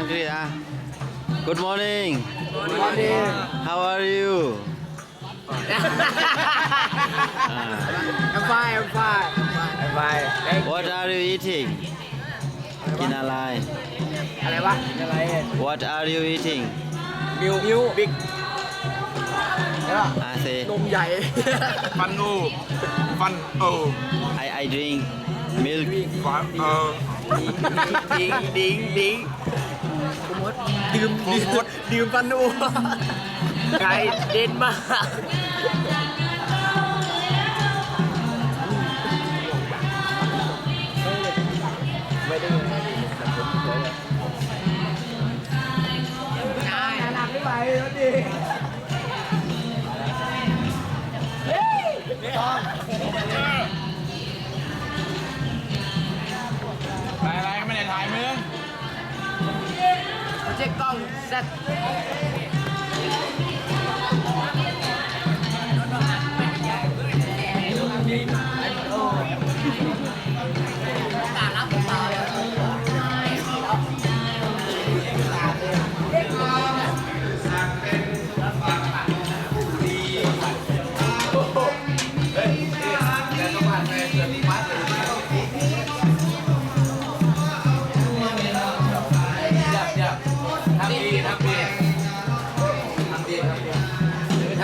ang ah. Good morning. Good morning. How are you? ah. I'm fine, I'm fine. I'm fine. What are you eating? กินอะไร อะไรวะกินอะไร What are you eating? มิวมิวบิ๊กแล้วอ่ะเซนมใหญ่ ฟันงูฟันโอ I I drink milk Oh. Ding ding ding. ผมว่าดื่มดื่มดื่มปันนูไกลเด่นมาก した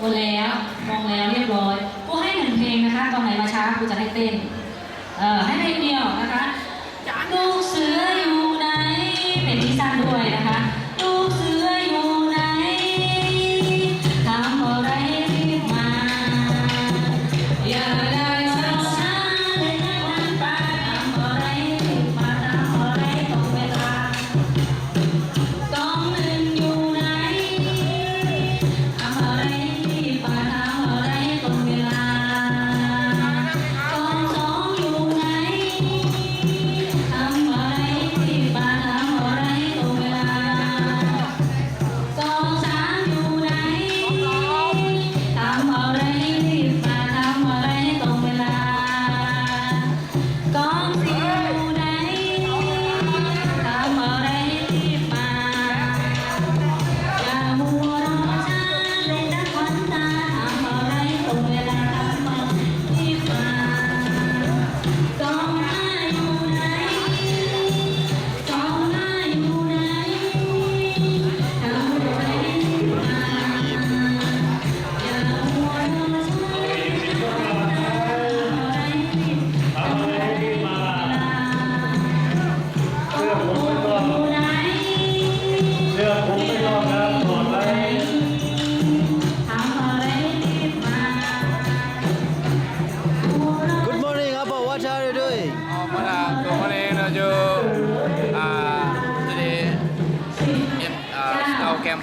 โอนแล้วมองแล้วเรียบร้อยกูให้หนึ่งเพลงนะคะตอนไหนมาช้ากูจะให้เต้นเอ่อให้เพลงเดียวนะคะลูกเสืออยู่ไหนเป็นที่สั้นด้วยนะคะ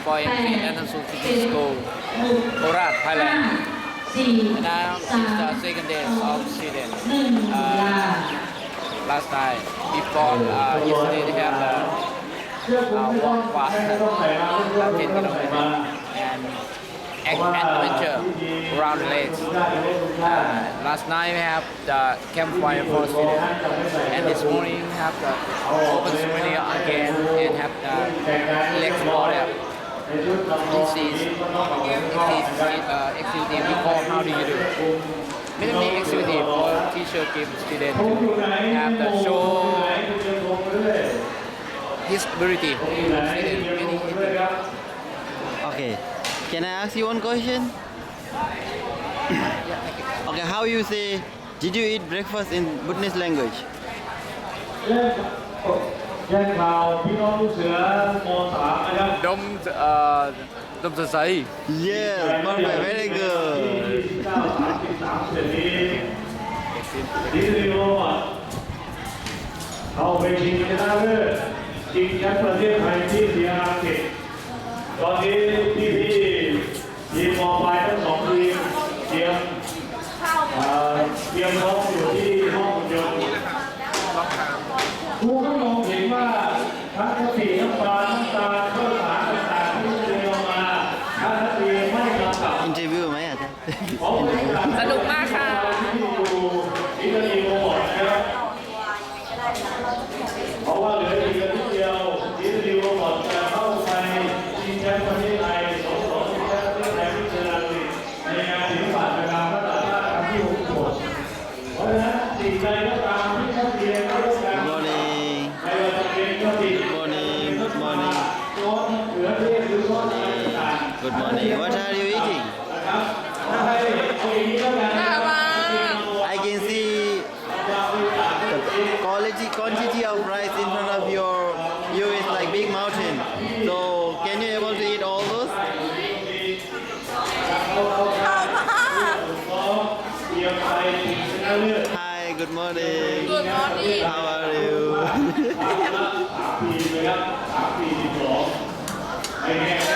boy and Thailand. And now the second day of. Uh, last night, before uh, yesterday they the uh, uh, walk walk, uh, 10 kilometers, and adventure around the lakes. Uh, last night we have the campfire for students, and this morning we have the open swimming again and have the lake water. This is this is uh, activity we how do you do. Mainly activity for teacher give students have the show his ability to students many things. Okay. Can I ask you one question? okay, how you say, did you eat breakfast in Bhutanese language? แจ้งข่าวพี่น้องลูกเสือม .3 นะครับ Dom uh, Dom Sa Sai. Yes, perfect, very good. 29 33เสร็จนี้ดิสนีย์โรดเข้าไปชิงชนะเลิศชิงแชมป์ประเทศไทยที่เสียอาสิตอนนี้พี่พี่ๆทีมมอปลายทั้งสองทีมเตรียมเอ่อเตรียมพร้อมอยู่ที่ห้องยนต์ครูก็มอง ไ ศ Hi, good morning. How are you? สามทีมนะครับสามปีสิบสองในแข่งขัน